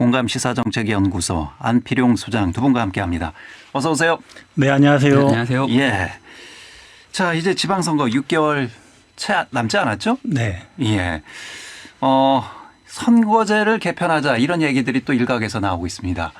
공감 시사정책연구소 안필용 소장 두 분과 함께합니다. 어서 오세요. 네, 안녕하세요. 네, 안녕하세요. 예. 자 이제 지방선거 6개월 채 남지 않았죠? 네. 예. 어 선거제를 개편하자 이런 얘기들이 또 일각에서 나오고 있습니다.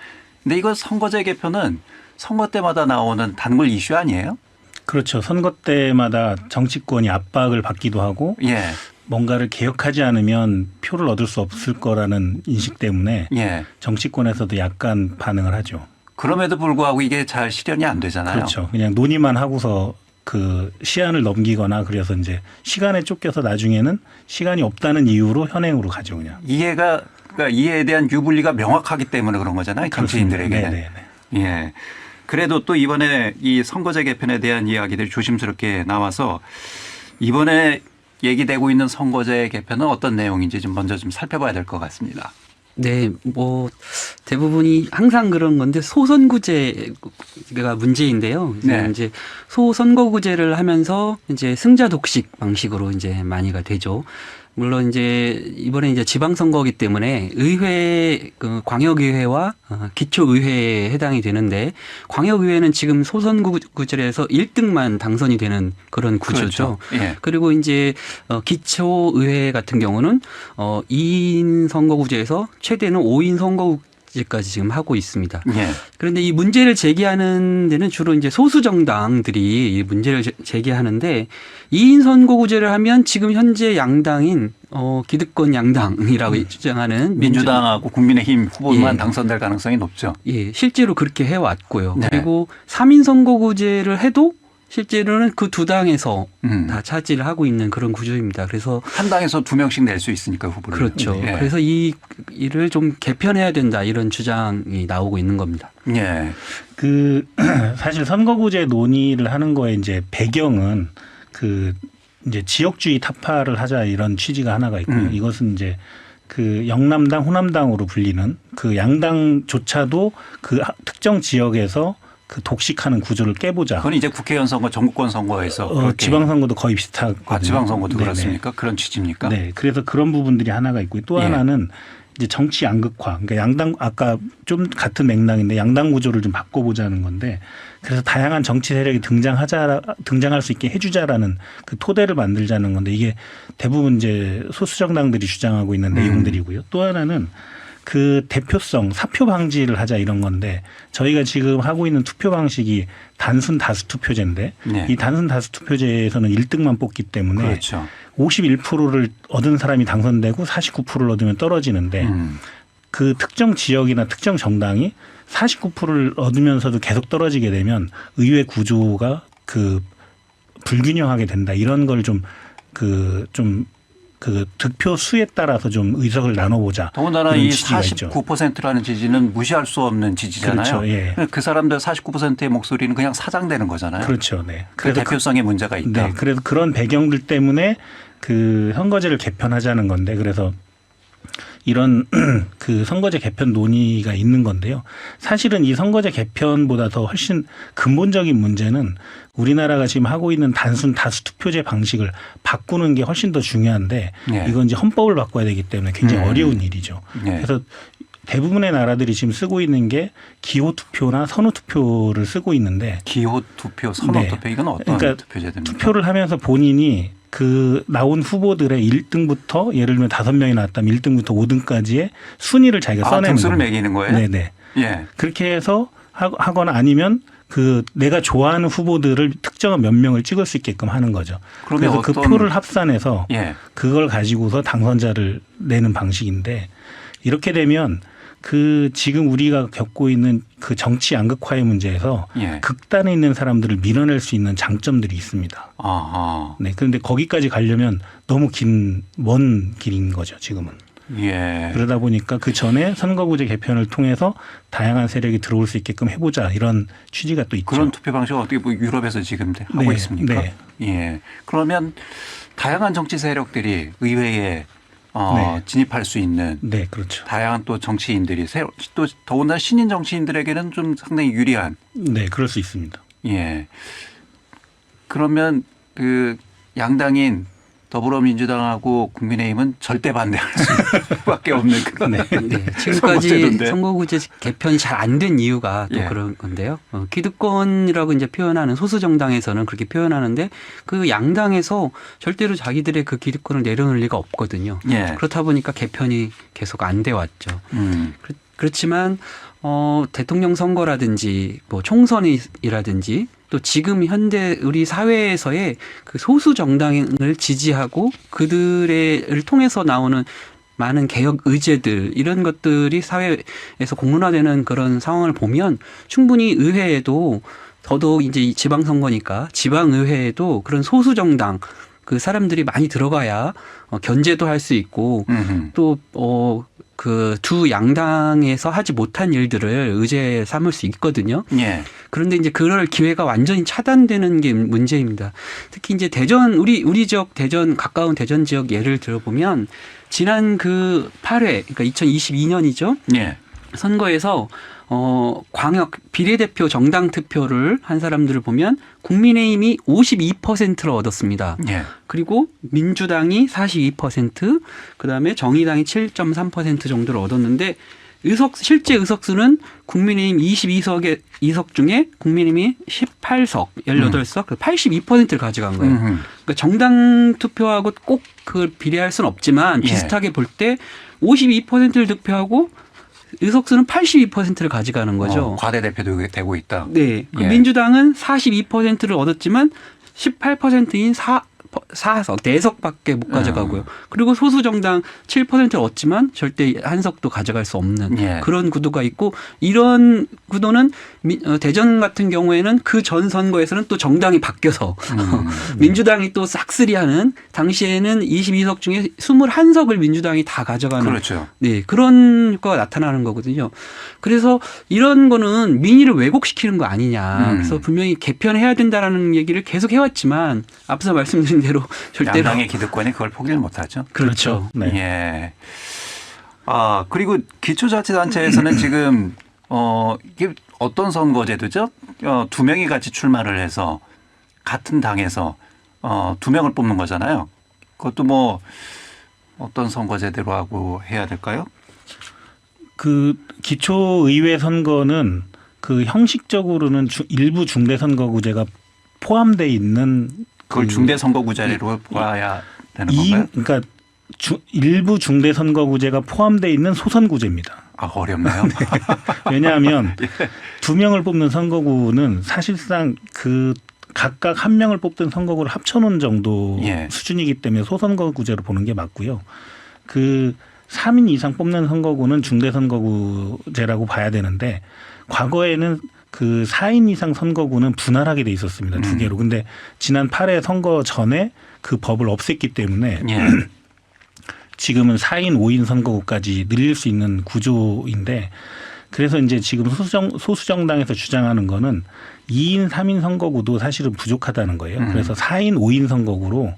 근데 이거 선거제 개편은 선거 때마다 나오는 단물 이슈 아니에요? 그렇죠. 선거 때마다 정치권이 압박을 받기도 하고 예. 뭔가를 개혁하지 않으면 표를 얻을 수 없을 거라는 인식 때문에 예. 정치권에서도 약간 반응을 하죠. 그럼에도 불구하고 이게 잘 실현이 안 되잖아요. 그렇죠. 그냥 논의만 하고서 그 시한을 넘기거나 그래서 이제 시간에 쫓겨서 나중에는 시간이 없다는 이유로 현행으로 가죠 그냥. 이해가 그러니까 이해에 대한 유불리가 명확하기 때문에 그런 거잖아요. 정치인들에게는. 네, 네, 네. 예. 그래도 또 이번에 이 선거제 개편에 대한 이야기들이 조심스럽게 나와서 이번에 얘기되고 있는 선거제 개편은 어떤 내용인지 좀 먼저 좀 살펴봐야 될 것 같습니다. 네, 뭐 대부분이 항상 그런 건데 소선구제가 문제인데요. 네. 이제 소선거구제를 하면서 이제 승자 독식 방식으로 이제 많이가 되죠. 물론 이제 이번에 이제 지방선거기 때문에 의회 그 광역의회와 어, 기초의회에 해당이 되는데 광역의회는 지금 소선구제에서 1등만 당선이 되는 그런 구조죠. 그렇죠. 예. 그리고 이제 어 기초의회 같은 경우는 어 2인 선거구제에서 최대는 5인 선거구 제까지 지금 하고 있습니다. 예. 그런데 이 문제를 제기하는 데는 주로 이제 소수 정당들이 이 문제를 제- 제기하는데 2인 선거구제를 하면 지금 현재 양당인 어 기득권 양당이라고 주장하는 민주- 민주당하고 국민의힘 후보만 예. 당선될 가능성이 높죠. 예, 실제로 그렇게 해왔고요. 네. 그리고 3인 선거구제를 해도 실제로는 그 두 당에서 음. 다 차지를 하고 있는 그런 구조입니다. 그래서 한 당에서 두 명씩 낼 수 있으니까 후보를. 그렇죠. 예. 그래서 이 일을 좀 개편해야 된다 이런 주장이 나오고 있는 겁니다. 예. 그 사실 선거구제 논의를 하는 거에 이제 배경은 그 이제 지역주의 타파를 하자 이런 취지가 하나가 있고요. 음. 이것은 이제 그 영남당, 호남당으로 불리는 그 양당조차도 그 하- 특정 지역에서 그 독식하는 구조를 깨보자. 그건 이제 국회의원 선거, 전국권 선거에서 어, 지방선거도 거의 비슷하거든요. 아, 지방선거도 네네. 그렇습니까? 그런 취지입니까? 네. 그래서 그런 부분들이 하나가 있고 또 예. 하나는 이제 정치 양극화. 그러니까 양당 아까 좀 같은 맥락인데 양당 구조를 좀 바꿔보자는 건데 그래서 다양한 정치 세력이 등장하자 등장할 수 있게 해주자라는 그 토대를 만들자는 건데 이게 대부분 이제 소수 정당들이 주장하고 있는 음. 내용들이고요. 또 하나는 그 대표성 사표 방지를 하자 이런 건데 저희가 지금 하고 있는 투표 방식이 단순 다수 투표제인데 네. 이 단순 다수 투표제에서는 1등만 뽑기 때문에 그렇죠. 51%를 얻은 사람이 당선되고 49%를 얻으면 떨어지는데 음. 그 특정 지역이나 특정 정당이 49%를 얻으면서도 계속 떨어지게 되면 의회 구조가 그 불균형하게 된다 이런 걸 좀 그좀 그 득표 수에 따라서 좀 의석을 나눠보자. 더군다나 이 취지가 있죠. 49%라는 지지는 무시할 수 없는 지지잖아요. 그렇죠. 예. 그 사람들 49%의 목소리는 그냥 사장되는 거잖아요. 그렇죠. 네. 그 대표성에 문제가 있다. 네. 그래서 그런 배경들 때문에 그 선거제를 개편하자는 건데 그래서 이런 그 선거제 개편 논의가 있는 건데요. 사실은 이 선거제 개편보다 더 훨씬 근본적인 문제는 우리나라가 지금 하고 있는 단순 다수 투표제 방식을 바꾸는 게 훨씬 더 중요한데 네. 이건 이제 헌법을 바꿔야 되기 때문에 굉장히 음. 어려운 일이죠. 네. 그래서 대부분의 나라들이 지금 쓰고 있는 게 기호 투표나 선호 투표를 쓰고 있는데 기호 투표, 선호 네. 투표 이건 어떤 그러니까 투표제입니까? 투표를 하면서 본인이 그 나온 후보들의 1등부터 예를 들면 다섯 명이 나왔다면 1등부터 5등까지의 순위를 자기가 아, 써내는 등수를. 매기는 거예요? 네네. 예. 그렇게 해서 하- 하거나 아니면 그 내가 좋아하는 후보들을 특정한 몇 명을 찍을 수 있게끔 하는 거죠. 그래서 그 표를 합산해서 예. 그걸 가지고서 당선자를 내는 방식인데 이렇게 되면 그 지금 우리가 겪고 있는 그 정치 양극화의 문제에서 예. 극단에 있는 사람들을 밀어낼 수 있는 장점들이 있습니다. 아하. 네. 그런데 거기까지 가려면 너무 긴, 먼 길인 거죠, 지금은. 예. 그러다 보니까 그 전에 선거구제 개편을 통해서 다양한 세력이 들어올 수 있게끔 해보자 이런 취지가 또 있죠. 그런 투표 방식은 어떻게 뭐 유럽에서 지금 하고 네, 있습니까? 네. 예. 그러면 다양한 정치 세력들이 의회에 어, 네. 진입할 수 있는 네, 그렇죠. 다양한 또 정치인들이 새로 또 더군다나 신인 정치인들에게는 좀 상당히 유리한 네, 그럴 수 있습니다. 예. 그러면 그 양당인 더불어민주당하고 국민의힘은 절대 반대할 수밖에 없는 그런 네, 지금까지 선거제도인데. 선거구제 개편이 잘 안 된 이유가 또 예. 그런 건데요. 어, 기득권이라고 이제 표현하는 소수 정당에서는 그렇게 표현하는데 그 양당에서 절대로 자기들의 그 기득권을 내려놓을 리가 없거든요. 예. 그렇다 보니까 개편이 계속 안 돼 왔죠. 음. 그렇- 그렇지만 어 대통령 선거라든지 뭐 총선이라든지 또 지금 현대 우리 사회에서의 그 소수 정당을 지지하고 그들을 통해서 나오는 많은 개혁 의제들 이런 것들이 사회에서 공론화되는 그런 상황을 보면 충분히 의회에도 더더욱 이제 이 지방선거니까 지방의회에도 그런 소수 정당 그 사람들이 많이 들어가야 어, 견제도 할 수 있고. 또, 어, 그 두 양당에서 하지 못한 일들을 의제 삼을 수 있거든요. 예. 그런데 이제 그럴 기회가 완전히 차단되는 게 문제입니다. 특히 이제 대전, 우리, 우리 지역 대전, 가까운 대전 지역 예를 들어 보면 지난 그 8회, 그러니까 2022년이죠. 예. 선거에서 어 광역 비례대표 정당 투표를 한 사람들을 보면 국민의힘이 52%를 얻었습니다. 예. 그리고 민주당이 42%, 그다음에 정의당이 7.3% 정도를 얻었는데 의석 실제 의석수는 국민의힘 22석의 이석 중에 국민의힘이 18석, 18석, 82%를 가져간 거예요. 음흠. 그러니까 정당 투표하고 꼭 그걸 비례할 수는 없지만 예. 비슷하게 볼때 52%를 득표하고 의석수는 82%를 가져가는 거죠. 어, 과대 대표도 되고 있다. 네. 그 예. 민주당은 42%를 얻었지만 18%인 4 4석, 4석밖에 못 가져가고요. 그리고 소수 정당 7%를 얻지만 절대 한 석도 가져갈 수 없는 예. 그런 구도가 있고 이런 구도는 미- 어, 대전 같은 경우에는 그 전 선거에서는 또 정당이 바뀌어서 음. 민주당이 또 싹쓸이하는 당시에는 22석 중에 21석을 민주당이 다 가져가는 그렇죠. 네, 그런 효과가 나타나는 거거든요. 그래서 이런 거는 민의를 왜곡시키는 거 아니냐. 음. 그래서 분명히 개편해야 된다라는 얘기를 계속 해왔지만 앞서 말씀드린 대로 절대로 양당의 기득권이 그걸 포기를 못하죠. 그렇죠. 네. 예. 아 그리고 기초자치단체에서는 지금 어 이게 어떤 선거제도죠? 어, 두 명이 같이 출마를 해서 같은 당에서 어, 두 명을 뽑는 거잖아요. 그것도 뭐 어떤 선거제도로 하고 해야 될까요? 그 기초의회 선거는 그 형식적으로는 주- 일부 중대선거구제가 포함돼 있는 그걸 그 중대 선거구제로 봐야 되는 이 건가요? 그러니까 주, 일부 중대 선거구제가 포함돼 있는 소선구제입니다. 아 어렵네요. 왜냐하면 예. 두 명을 뽑는 선거구는 사실상 그 각각 한 명을 뽑던 선거구를 합쳐놓은 정도 예. 수준이기 때문에 소선거구제로 보는 게 맞고요. 그 3인 이상 뽑는 선거구는 중대선거구제라고 봐야 되는데 과거에는 그 4인 이상 선거구는 분할하게 돼 있었습니다. 두 음. 개로. 근데 지난 8회 선거 전에 그 법을 없앴기 때문에 예. 지금은 4인, 5인 선거구까지 늘릴 수 있는 구조인데 그래서 이제 지금 소수정, 소수정당에서 주장하는 거는 2인, 3인 선거구도 사실은 부족하다는 거예요. 음. 그래서 4인, 5인 선거구로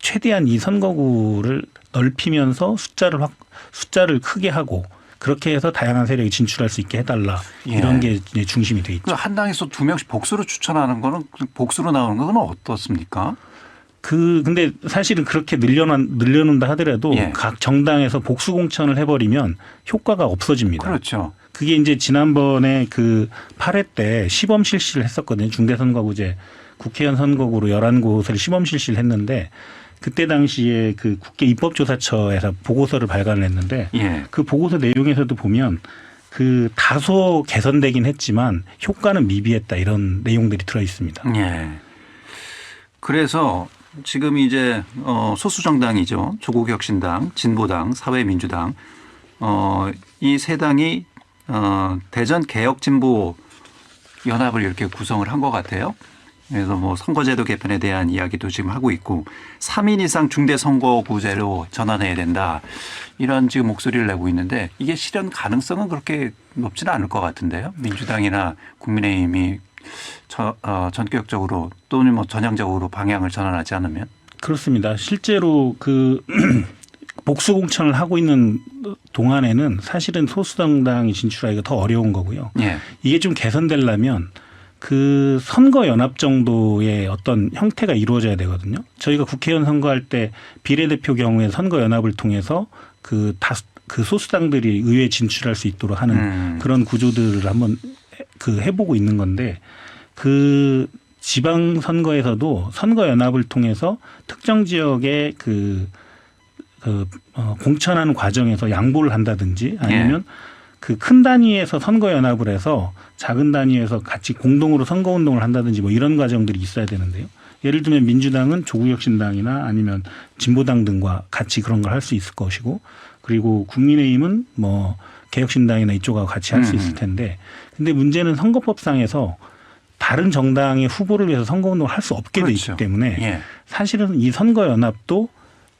최대한 이 선거구를 넓히면서 숫자를 확, 숫자를 크게 하고 그렇게 해서 다양한 세력이 진출할 수 있게 해달라 예. 이런 게 이제 중심이 돼 있죠. 그한 당에서 두 명씩 복수로 추천하는 거는 그 복수로 나오는 건 어떻습니까? 그 근데 사실은 그렇게 늘려놓 늘려놓는다 하더라도 예. 각 정당에서 복수 공천을 해버리면 효과가 없어집니다. 그렇죠. 그게 이제 지난번에 그 8회 때 시범 실시를 했었거든요. 중대선거구제 국회의원 선거구로 11곳을 시범 실시를 했는데 그때 당시에 그 국회 입법조사처에서 보고서를 발간을 했는데 예. 그 보고서 내용에서도 보면 그 다소 개선되긴 했지만 효과는 미비했다 이런 내용들이 들어 있습니다. 예. 그래서 지금 이제 어 소수 정당이죠. 조국 혁신당, 진보당, 사회민주당 어이 세 당이 어 대전 개혁 진보 연합을 이렇게 구성을 한 것 같아요. 그래서 뭐 선거제도 개편에 대한 이야기도 지금 하고 있고 3인 이상 중대 선거구제로 전환해야 된다. 이런 지금 목소리를 내고 있는데 이게 실현 가능성은 그렇게 높지는 않을 것 같은데요. 민주당이나 국민의힘이 저, 어, 전격적으로 또는 뭐 전향적으로 방향을 전환하지 않으면 그렇습니다. 실제로 그 복수 공천을 하고 있는 동안에는 사실은 소수정당이 진출하기가 더 어려운 거고요. 예. 이게 좀 개선되려면 그 선거 연합 정도의 어떤 형태가 이루어져야 되거든요. 저희가 국회의원 선거할 때 비례대표 경우에 선거 연합을 통해서 그다그 소수당들이 의회 진출할 수 있도록 하는 음. 그런 구조들을 한번 해- 그 해보고 있는 건데 그 지방 선거에서도 선거 연합을 통해서 특정 지역의 그, 그 어, 공천하는 과정에서 양보를 한다든지 아니면 그 큰 단위에서 선거 연합을 해서 작은 단위에서 같이 공동으로 선거 운동을 한다든지 뭐 이런 과정들이 있어야 되는데요. 예를 들면 민주당은 조국혁신당이나 아니면 진보당 등과 같이 그런 걸 할 수 있을 것이고 그리고 국민의힘은 뭐 개혁신당이나 이쪽하고 같이 할수 음. 있을 텐데 근데 문제는 선거법상에서 다른 정당의 후보를 위해서 선거운동을 할 수 없게 돼 그렇죠. 있기 때문에 예. 사실은 이 선거연합도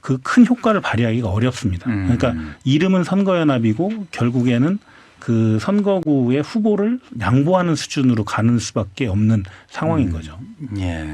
그 큰 효과를 발휘하기가 어렵습니다. 음. 그러니까 이름은 선거연합이고 결국에는 그 선거구의 후보를 양보하는 수준으로 가는 수밖에 없는 상황인 음. 거죠. 예.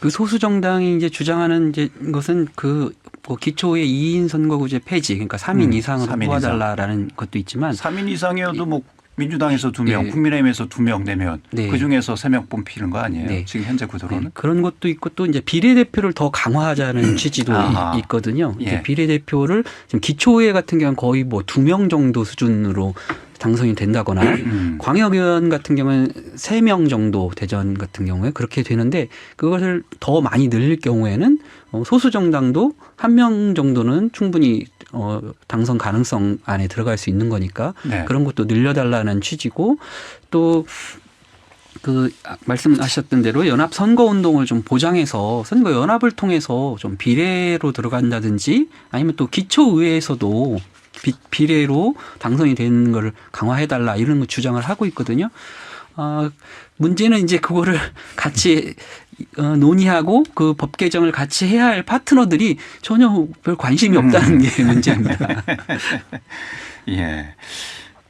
그 소수 정당이 이제 주장하는 이제 것은 그 뭐 기초의 2인 선거구제 폐지, 그러니까 3인 음, 이상으로 3인 뽑아달라라는 것도 있지만 3인 이상이어도 뭐 민주당에서 두 명, 예. 국민의힘에서 두 명 내면 네. 그 중에서 세 명 뽑히는 거 아니에요? 네. 지금 현재 네, 구도로는? 그런 것도 있고 또 이제 비례대표를 더 강화하자는 취지도 아하. 이- 있거든요. 예. 비례대표를 지금 기초의회 같은 경우는 거의 뭐 두 명 정도 수준으로 당선이 된다거나 음. 광역의원 같은 경우는 세 명 정도 대전 같은 경우에 그렇게 되는데 그것을 더 많이 늘릴 경우에는 어, 소수 정당도 한 명 정도는 충분히 어, 당선 가능성 안에 들어갈 수 있는 거니까 네. 그런 것도 늘려달라는 취지고 또 그 말씀하셨던 대로 연합 선거 운동을 좀 보장해서 선거 연합을 통해서 좀 비례로 들어간다든지 아니면 또 기초 의회에서도 비, 비례로 당선이 되는 걸 강화해 달라 이런 거 주장을 하고 있거든요. 아 문제는 이제 그거를 같이 어, 논의하고 그 법 개정을 같이 해야 할 파트너들이 전혀 별 관심이 없다는 게 문제입니다. 예.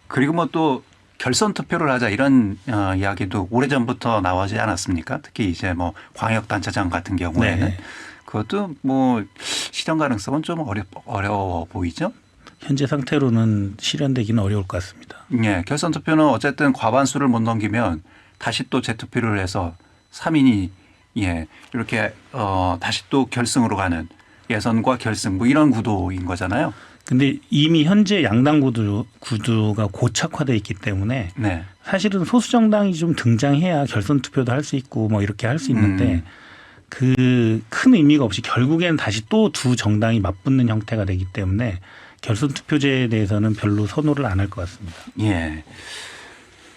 그리고 뭐 또 결선 투표를 하자 이런 어, 이야기도 오래전부터 나오지 않았습니까? 특히 이제 뭐 광역 단체장 같은 경우에는 네. 그것도 뭐 실현 가능성은 좀 어려, 어려워 보이죠? 현재 상태로는 실현되기는 어려울 것 같습니다. 예. 결선 투표는 어쨌든 과반수를 못 넘기면 다시 또 재투표를 해서 3인이 예. 이렇게 어 다시 또 결승으로 가는 예선과 결승 뭐 이런 구도인 거잖아요. 근데 이미 현재 양당 구도, 구도가 고착화돼 있기 때문에 네. 사실은 소수 정당이 좀 등장해야 결선 투표도 할 수 있고 뭐 이렇게 할 수 있는데 음. 그큰 의미가 없이 결국엔 다시 또 두 정당이 맞붙는 형태가 되기 때문에 결선 투표제에 대해서는 별로 선호를 안 할 것 같습니다. 예.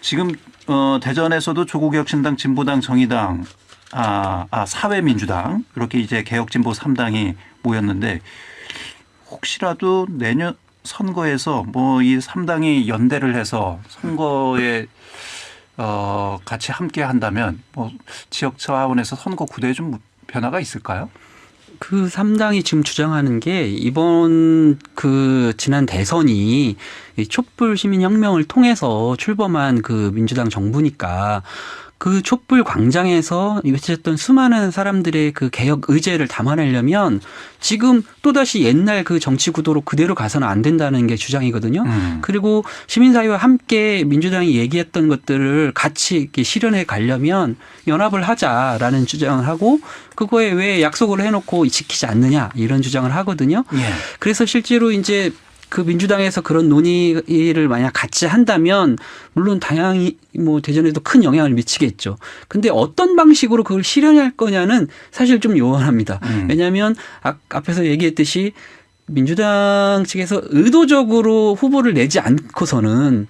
지금 어 대전에서도 조국혁신당, 진보당, 정의당, 아, 아 사회민주당 이렇게 이제 개혁진보 3당이 모였는데 혹시라도 내년 선거에서 뭐이 3당이 연대를 해서 선거에 어 같이 함께 한다면 뭐 지역 차원에서 선거 구도에 좀 변화가 있을까요? 그 3당이 지금 주장하는 게 이번 그 지난 대선이 이 촛불 시민혁명을 통해서 출범한 그 민주당 정부니까 그 촛불 광장에서 외쳤던 수많은 사람들의 그 개혁 의제를 담아내려면 지금 또다시 옛날 그 정치 구도로 그대로 가서는 안 된다는 게 주장이거든요. 음. 그리고 시민사회와 함께 민주당이 얘기했던 것들을 같이 이렇게 실현해 가려면 연합을 하자라는 주장을 하고 그거에 왜 약속을 해놓고 지키지 않느냐 이런 주장을 하거든요. 예. 그래서 실제로 이제 그 민주당에서 그런 논의를 만약 같이 한다면 물론 다양히 뭐 대전에도 큰 영향을 미치겠죠. 근데 어떤 방식으로 그걸 실현할 거냐는 사실 좀 요원합니다. 음. 왜냐하면 앞- 앞에서 얘기했듯이 민주당 측에서 의도적으로 후보를 내지 않고서는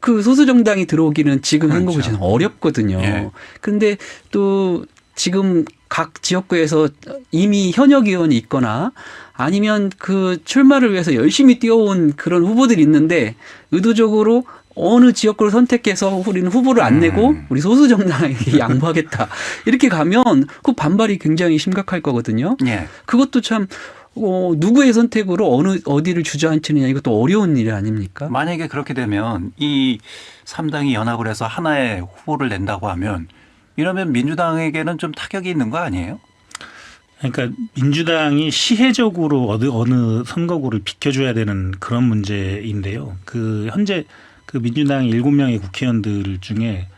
그 소수 정당이 들어오기는 지금 그렇죠. 한국에서는 어렵거든요. 예. 그런데 또 지금 각 지역구에서 이미 현역 의원이 있거나 아니면 그 출마를 위해서 열심히 뛰어온 그런 후보들이 있는데 의도적으로 어느 지역구를 선택해서 우리는 후보를 안 내고 음. 우리 소수 정당에게 양보하겠다 이렇게 가면 그 반발이 굉장히 심각할 거거든요. 예. 그것도 참 어, 누구의 선택으로 어느 어디를 주저앉히느냐 이것도 어려운 일 아닙니까? 만약에 그렇게 되면 이 3당이 연합을 해서 하나의 후보를 낸다고 하면 이러면 민주당에게는 좀 타격이 있는 거 아니에요? 그러니까 민주당이 시혜적으로 어느 어느 선거구를 비켜줘야 되는 그런 문제인데요. 그 현재 그 민주당 일곱 명의 국회의원들 중에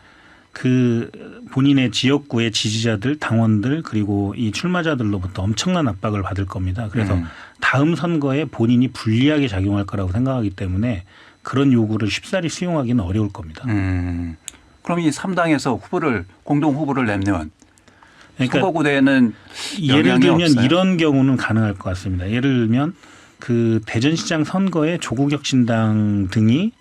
그 본인의 지역구의 지지자들, 당원들 그리고 이 출마자들로부터 엄청난 압박을 받을 겁니다. 그래서 음. 다음 선거에 본인이 불리하게 작용할 거라고 생각하기 때문에 그런 요구를 쉽사리 수용하기는 어려울 겁니다. 음. 그럼 이 3당에서 후보를 공동 후보를 내면 그러니까 선거구대에는 예를 들면 없어요? 이런 경우는 가능할 것 같습니다. 예를 들면 그 대전시장 선거에 조국혁신당 등이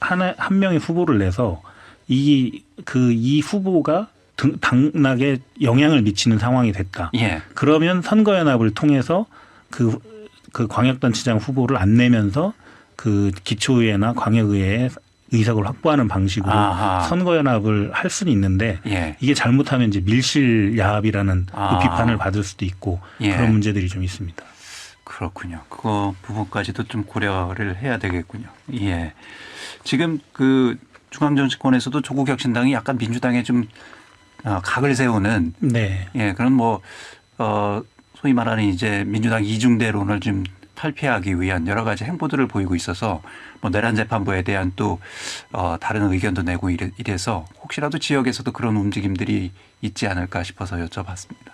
하나 한 명의 후보를 내서 이 그이 후보가 등- 당락에 영향을 미치는 상황이 됐다. 예. 그러면 선거연합을 통해서 그, 그 광역단체장 후보를 안 내면서 그 기초의회나 광역의회에 의석을 확보하는 방식으로 아하. 선거연합을 할 수는 있는데 예. 이게 잘못하면 이제 밀실 야합이라는 그 아. 비판을 받을 수도 있고 예. 그런 문제들이 좀 있습니다. 그렇군요. 그거 부분까지도 좀 고려를 해야 되겠군요. 예. 지금 그 중앙정치권에서도 조국 혁신당이 약간 민주당에 좀 어, 각을 세우는 네. 예 그런 뭐 어, 소위 말하는 이제 민주당 이중대론을 좀 탈피하기 위한 여러 가지 행보들을 보이고 있어서 뭐 내란 재판부에 대한 또 어, 다른 의견도 내고 이래, 이래서 혹시라도 지역에서도 그런 움직임들이 있지 않을까 싶어서 여쭤봤습니다.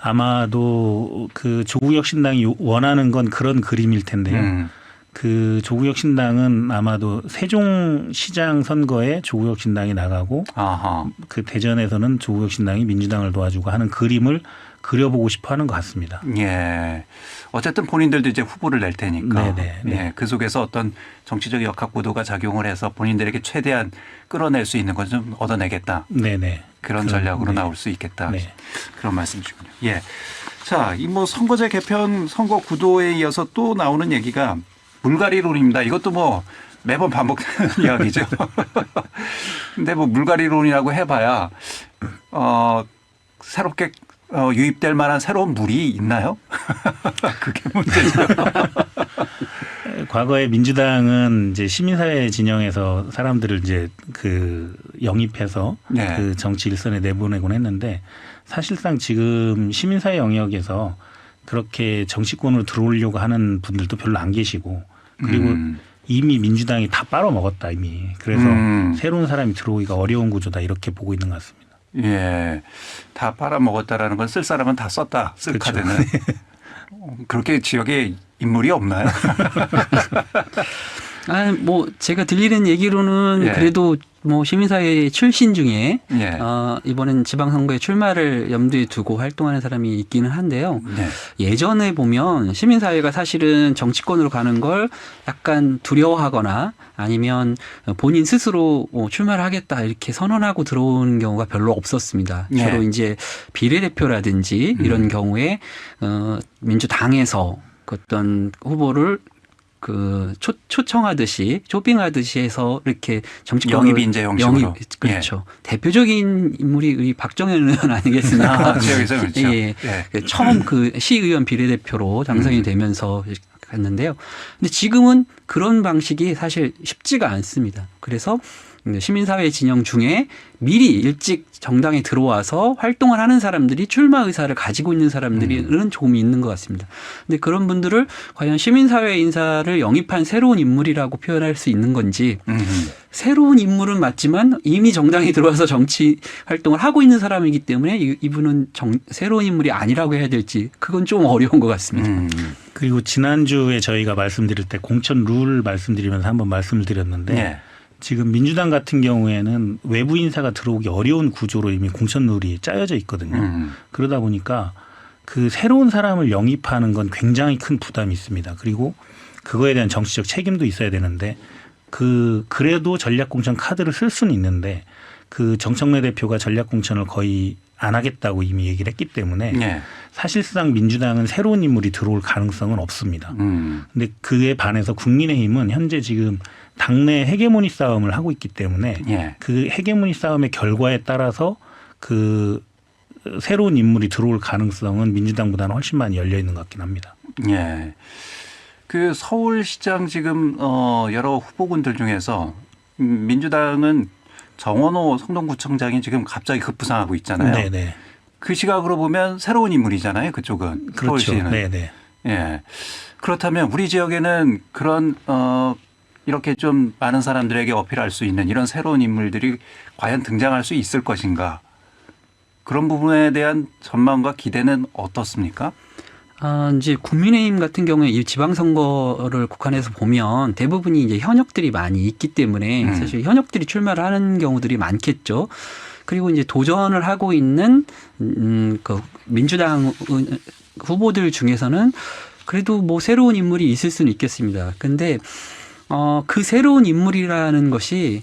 아마도 그 조국혁 신당이 원하는 건 그런 그림일 텐데요. 음. 그 조국혁 신당은 아마도 세종시장 선거에 조국혁 신당이 나가고 아하. 그 대전에서는 조국혁 신당이 민주당을 도와주고 하는 그림을 그려보고 싶어 하는 것 같습니다. 예. 어쨌든 본인들도 이제 후보를 낼 테니까. 네네, 네. 예. 그 속에서 어떤 정치적 역학 구도가 작용을 해서 본인들에게 최대한 끌어낼 수 있는 건 좀 얻어내겠다. 네네. 그런 그럼, 전략으로 네. 나올 수 있겠다. 네. 그런 말씀이시군요. 예. 자, 이 뭐 선거제 개편 선거 구도에 이어서 또 나오는 얘기가 물갈이론입니다. 이것도 뭐 매번 반복되는 이야기죠. 근데 뭐 물갈이론이라고 해봐야 어 새롭게 어, 유입될 만한 새로운 물이 있나요? 그게 문제죠. 과거에 민주당은 이제 시민사회 진영에서 사람들을 이제 그 영입해서 네. 그 정치 일선에 내보내곤 했는데 사실상 지금 시민사회 영역에서 그렇게 정치권으로 들어오려고 하는 분들도 별로 안 계시고 그리고 음. 이미 민주당이 다 빨아먹었다 이미 그래서 음. 새로운 사람이 들어오기가 어려운 구조다 이렇게 보고 있는 것 같습니다. 예. 다 빨아먹었다라는 건 쓸 사람은 다 썼다. 쓸 그렇죠. 카드는. 어, 그렇게 지역에 인물이 없나요? 아, 뭐 제가 들리는 얘기로는 예. 그래도 뭐 시민사회 출신 중에 예. 어, 이번엔 지방선거에 출마를 염두에 두고 활동하는 사람이 있기는 한데요. 네. 예전에 보면 시민사회가 사실은 정치권으로 가는 걸 약간 두려워하거나 아니면 본인 스스로 어, 출마를 하겠다 이렇게 선언하고 들어오는 경우가 별로 없었습니다. 네. 주로 이제 비례대표라든지 이런 음. 경우에 어, 민주당에서 그 어떤 후보를 그 초, 초청하듯이 쇼핑하듯이 해서 이렇게 정치권을 영입 인재 형식으로. 영입 그렇죠. 대표적인 인물이 우리 박정현 의원 아니겠습니까? 아, 지역에서 그렇죠. 예. 예. 그 처음 그 시의원 비례대표로 당선이 음. 되면서 갔는데요. 근데 지금은 그런 방식이 사실 쉽지가 않습니다. 그래서 시민사회 진영 중에 미리 일찍 정당에 들어와서 활동을 하는 사람들이 출마 의사를 가지고 있는 사람들은 조금 있는 것 같습니다. 근데 그런 분들을 과연 시민사회 인사를 영입한 새로운 인물이라고 표현할 수 있는 건지 음. 새로운 인물은 맞지만 이미 정당에 들어와서 정치 활동을 하고 있는 사람이기 때문에 이- 이분은 정, 새로운 인물이 아니라고 해야 될지 그건 좀 어려운 것 같습니다. 음. 그리고 지난주에 저희가 말씀드릴 때 공천 룰 말씀드리면서 한번 말씀을 드렸는데 예. 지금 민주당 같은 경우에는 외부 인사가 들어오기 어려운 구조로 이미 공천 룰이 짜여져 있거든요. 음. 그러다 보니까 그 새로운 사람을 영입하는 건 굉장히 큰 부담이 있습니다. 그리고 그거에 대한 정치적 책임도 있어야 되는데 그 그래도 전략 공천 카드를 쓸 수는 있는데 그 정청래 대표가 전략 공천을 거의 안 하겠다고 이미 얘기를 했기 때문에 예. 사실상 민주당은 새로운 인물이 들어올 가능성은 없습니다. 음. 근데 그에 반해서 국민의힘은 현재 지금 당내 헤게모니 싸움을 하고 있기 때문에 예. 그 헤게모니 싸움의 결과에 따라서 그 새로운 인물이 들어올 가능성은 민주당보다는 훨씬 많이 열려 있는 것 같긴 합니다. 예. 그 서울시장 지금 어 여러 후보군들 중에서 음, 민주당은 정원호 성동구청장이 지금 갑자기 급부상하고 있잖아요. 네네. 그 시각으로 보면 새로운 인물이잖아요. 그쪽은 그렇죠. 서울시는. 네네. 예. 그렇다면 우리 지역에는 그런 어 이렇게 좀 많은 사람들에게 어필할 수 있는 이런 새로운 인물들이 과연 등장할 수 있을 것인가 그런 부분에 대한 전망과 기대는 어떻습니까? 아, 이제 국민의힘 같은 경우에 이 지방선거를 국한해서 보면 대부분이 이제 현역들이 많이 있기 때문에 음. 사실 현역들이 출마를 하는 경우들이 많겠죠. 그리고 이제 도전을 하고 있는 음, 그 민주당 의- 후보들 중에서는 그래도 뭐 새로운 인물이 있을 수는 있겠습니다. 근데 어, 그 새로운 인물이라는 것이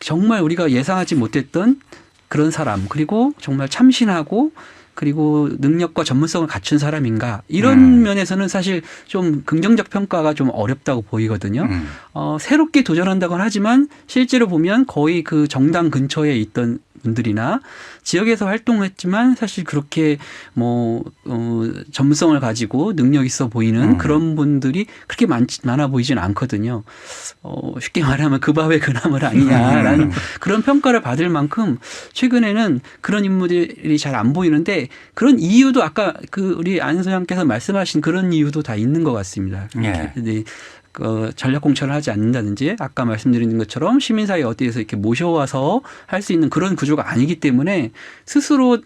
정말 우리가 예상하지 못했던 그런 사람 그리고 정말 참신하고 그리고 능력과 전문성을 갖춘 사람인가 이런 음. 면에서는 사실 좀 긍정적 평가가 좀 어렵다고 보이거든요. 음. 어, 새롭게 도전한다곤 하지만 실제로 보면 거의 그 정당 근처에 있던 분들이나 지역에서 활동했지만 사실 그렇게 뭐 어, 전문성을 가지고 능력 있어 보이는 음. 그런 분들이 그렇게 많, 많아 보이진 않거든요. 어, 쉽게 말하면 그 밥에 그 나물 아니냐라는 그런 평가를 받을 만큼 최근에는 그런 인물들이 잘 안 보이는데 그런 이유도 아까 그 우리 안 소장께서 말씀하신 그런 이유도 다 있는 것 같습니다. 예. 네. 그 전략 공천을 하지 않는다든지 아까 말씀드린 것처럼 시민사회 어디에서 이렇게 모셔와서 할 수 있는 그런 구조가 아니기 때문에 스스로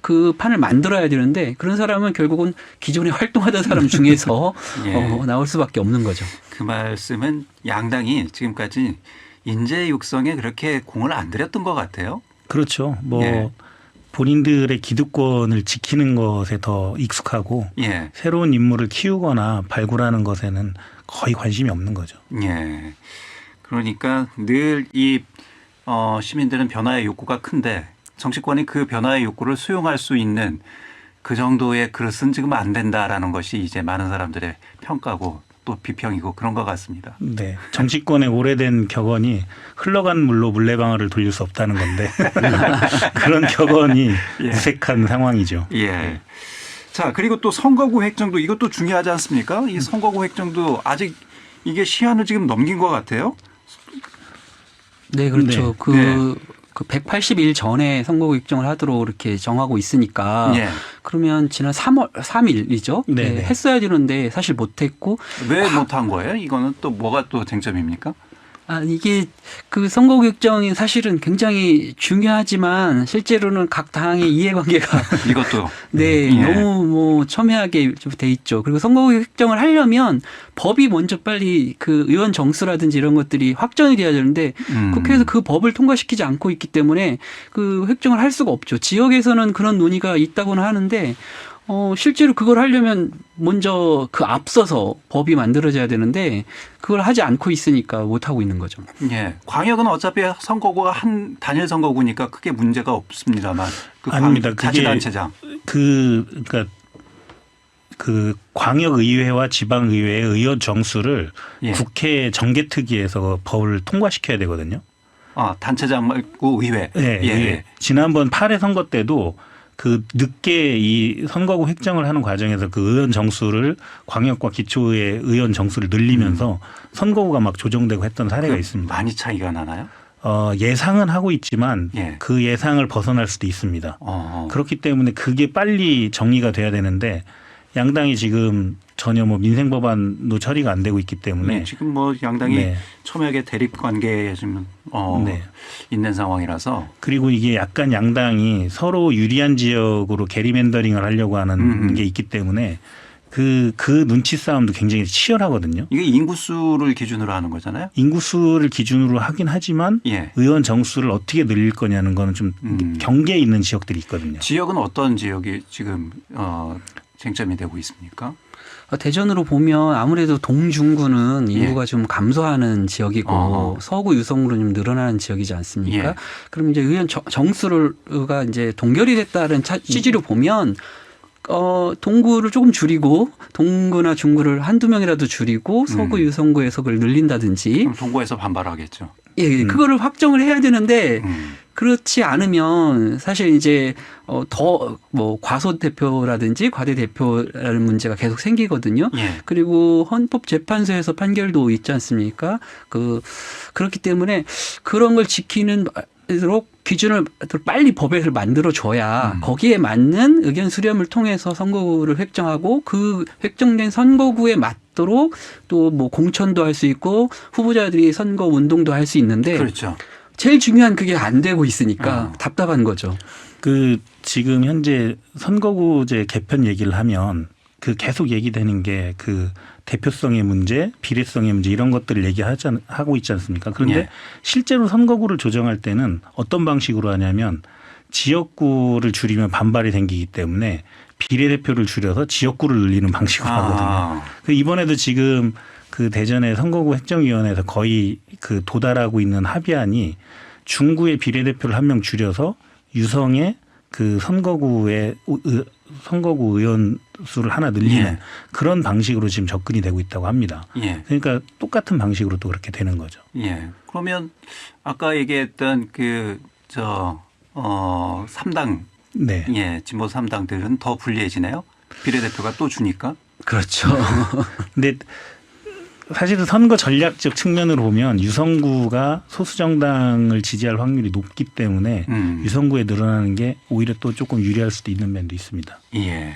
그 판을 만들어야 되는데 그런 사람은 결국은 기존에 활동하던 사람 중에서 예. 어, 나올 수밖에 없는 거죠. 그 말씀은 양당이 지금까지 인재 육성에 그렇게 공을 안 들였던 것 같아요. 그렇죠. 뭐 예. 본인들의 기득권을 지키는 것에 더 익숙하고 예. 새로운 인물을 키우거나 발굴하는 것에는 거의 관심이 없는 거죠. 예. 그러니까 늘이 어, 시민들은 변화의 욕구가 큰데 정치권이 그 변화의 욕구를 수용할 수 있는 그 정도의 그릇은 지금 안 된다라는 것이 이제 많은 사람들의 평가고 또 비평이고 그런 것 같습니다. 네. 정치권의 오래된 격언이 흘러간 물로 물레방아를 돌릴 수 없다는 건데 그런 격언이 예. 무색한 상황이죠. 예. 자, 그리고 또 선거구 획정도 이것도 중요하지 않습니까? 이 선거구 획정도 아직 이게 시한을 지금 넘긴 것 같아요. 네, 그렇죠. 네. 그, 네. 그 180일 전에 선거 일정을 하도록 이렇게 정하고 있으니까 예. 그러면 지난 3월 3일이죠. 네, 네. 했어야 되는데 사실 못했고 왜 못한 거예요? 이거는 또 뭐가 또 쟁점입니까? 아, 이게 그 선거 결정이 사실은 굉장히 중요하지만 실제로는 각 당의 이해관계가 이것도 네, 예. 너무 뭐 첨예하게 좀 돼 있죠. 그리고 선거 결정을 하려면 법이 먼저 빨리 그 의원 정수라든지 이런 것들이 확정이 돼야 되는데 음. 국회에서 그 법을 통과시키지 않고 있기 때문에 그 획정을 할 수가 없죠. 지역에서는 그런 논의가 있다고는 하는데 어, 실제로 그걸 하려면 먼저 그 앞서서 법이 만들어져야 되는데 그걸 하지 않고 있으니까 못 하고 있는 거죠. 예. 광역은 어차피 선거구가 한 단일 선거구니까 크게 문제가 없습니다만 그 광- 아닙니다. 그게 자치단체장 그 그러니까 그 광역의회와 지방의회의 의원 정수를 예. 국회 정개특위에서 법을 통과시켜야 되거든요. 아, 단체장 말고 의회. 네, 예. 예. 지난번 8회 선거 때도 그 늦게 이 선거구 획정을 하는 과정에서 그 의원 정수를 광역과 기초의 의원 정수를 늘리면서 선거구가 막 조정되고 했던 사례가 그 있습니다. 많이 차이가 나나요? 어, 예상은 하고 있지만 예. 그 예상을 벗어날 수도 있습니다. 어. 그렇기 때문에 그게 빨리 정리가 돼야 되는데 양당이 지금 전혀 뭐 민생 법안도 처리가 안 되고 있기 때문에 네, 지금 뭐 양당이 네. 첨예하게 대립 관계에 지금 어, 네. 있는 상황이라서 그리고 이게 약간 양당이 서로 유리한 지역으로 게리맨더링을 하려고 하는 음. 게 있기 때문에 그, 그 눈치 싸움도 굉장히 치열하거든요. 이게 인구수를 기준으로 하는 거잖아요. 인구수를 기준으로 하긴 하지만 예. 의원 정수를 어떻게 늘릴 거냐는 거는 좀 음. 경계에 있는 지역들이 있거든요. 지역은 어떤 지역이 지금 어, 쟁점이 되고 있습니까? 어, 대전으로 보면 아무래도 동중구는 예. 인구가 좀 감소하는 지역이고 어허. 서구 유성구는 좀 늘어나는 지역이지 않습니까? 예. 그럼 이제 의원 정- 정수가 이제 동결이 됐다는 차- 취지로 보면 어, 동구를 조금 줄이고 동구나 중구를 한두 명이라도 줄이고 서구 음. 유성구에서 그걸 늘린다든지 그럼 동구에서 반발하겠죠. 예, 예, 음. 그거를 확정을 해야 되는데 음. 그렇지 않으면 사실 이제 어, 더 뭐 과소 대표라든지 과대 대표라는 문제가 계속 생기거든요. 예. 그리고 헌법재판소에서 판결도 있지 않습니까? 그 그렇기 때문에 그런 걸 지키는 할수록 기준을 빨리 법에서 만들어 줘야 음. 거기에 맞는 의견 수렴을 통해서 선거구를 획정하고 그 획정된 선거구에 맞도록 또 뭐 공천도 할 수 있고 후보자들이 선거 운동도 할 수 있는데 그렇죠. 제일 중요한 그게 안 되고 있으니까 어. 답답한 거죠. 그 지금 현재 선거구제 개편 얘기를 하면 그 계속 얘기되는 게그 대표성의 문제, 비례성의 문제 이런 것들을 얘기하지 않- 하고 있지 않습니까? 그런데 예. 실제로 선거구를 조정할 때는 어떤 방식으로 하냐면 지역구를 줄이면 반발이 생기기 때문에 비례대표를 줄여서 지역구를 늘리는 방식으로 하거든요. 아, 그 이번에도 지금 그 대전의 선거구 획정위원회에서 거의 그 도달하고 있는 합의안이 중구의 비례대표를 한 명 줄여서 유성의 그 선거구의 의- 선거구 의원 수를 하나 늘리는 예. 그런 방식으로 지금 접근이 되고 있다고 합니다. 예. 그러니까 똑같은 방식으로 또 그렇게 되는 거죠. 예. 그러면 아까 얘기했던 그, 저, 어, 3당, 네. 예, 진보 3당들은 더 불리해지네요. 비례대표가 또 주니까. 그렇죠. 근데 사실은 선거 전략적 측면으로 보면 유성구가 소수 정당을 지지할 확률이 높기 때문에 음. 유성구에 늘어나는 게 오히려 또 조금 유리할 수도 있는 면도 있습니다. 예.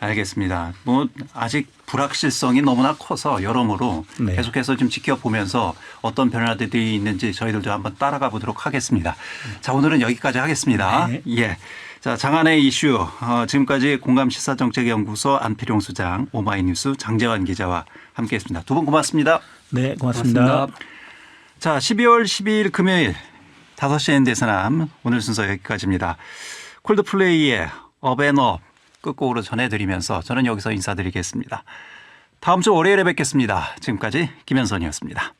알겠습니다. 뭐 아직 불확실성이 너무나 커서 여러모로 네. 계속해서 좀 지켜보면서 어떤 변화들이 있는지 저희들도 한번 따라가 보도록 하겠습니다. 자 오늘은 여기까지 하겠습니다. 네. 예. 자 장안의 이슈 어, 지금까지 공감 시사정책연구소 안필용 수장 오마이뉴스 장재환 기자와 함께했습니다. 두 분 고맙습니다. 네, 고맙습니다. 자 12월 12일 금요일 5시에 엔데서남 오늘 순서 여기까지입니다. 콜드플레이의 업앤업 끝곡으로 전해드리면서 저는 여기서 인사드리겠습니다. 다음 주 월요일에 뵙겠습니다. 지금까지 김현선이었습니다.